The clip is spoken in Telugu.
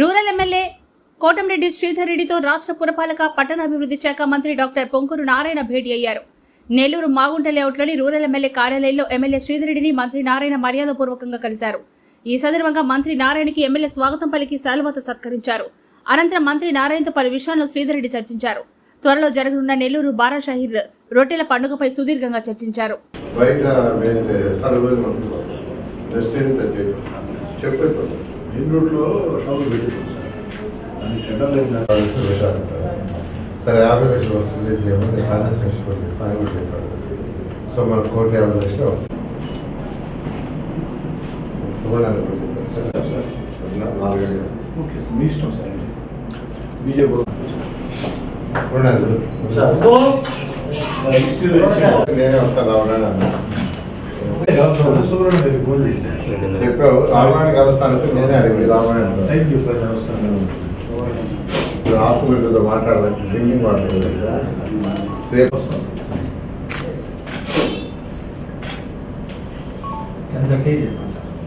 రూరల్ ఎమ్మెల్యే కోటంరెడ్డి శ్రీధర్ రెడ్డితో రాష్ట్ర పురపాలక పట్టణాభివృద్ధి శాఖ మంత్రి డాక్టర్ పొంకూరు నారాయణ భేటీ అయ్యారు. నెల్లూరు మాగుంట లేఅవుట్లోని రూరల్ ఎమ్మెల్యే కార్యాలయంలో ఎమ్మెల్యే శ్రీధర్ రెడ్డిని మంత్రి నారాయణ మర్యాదపూర్వకంగా కలిశారు. ఈ సందర్భంగా మంత్రి నారాయణకి ఎమ్మెల్యే స్వాగతం పలికి శాలువతో సత్కరించారు. అనంతరం మంత్రి నారాయణతో పలు విషయాలను శ్రీధర్ రెడ్డి చర్చించారు. త్వరలో జరగనున్న నెల్లూరు బారా షహీర్ రొట్టెల పండుగపై సుదీర్ఘంగా చర్చించారు. బయట మెయిన్ రోడ్లో షాపులు పెట్టేసాం సార్. దానికి టెండర్ లేదు సరే యాభై లక్షలు వస్తుంది చేయమని ఫైనాన్స్ ఎక్స్పోర్ట్ పని కూడా చెప్పారు సో మన కోటి యాభై లక్షలు వస్తుంది సువర్ణ కూడా చెప్పారు సార్. నాలుగైదు ఓకే సార్ మీ ఇష్టం సార్ బీజేపీ సువర్ణ నేనే వస్తాను రావడానికి అన్నా చెప్పావు రావడానికి కలుస్తానంటే నేనే అడిగింది రావడానికి ఆపుగడ్డతో మాట్లాడాలి డ్రింకింగ్ వాటర్ రేపు వస్తాను ఎంతకే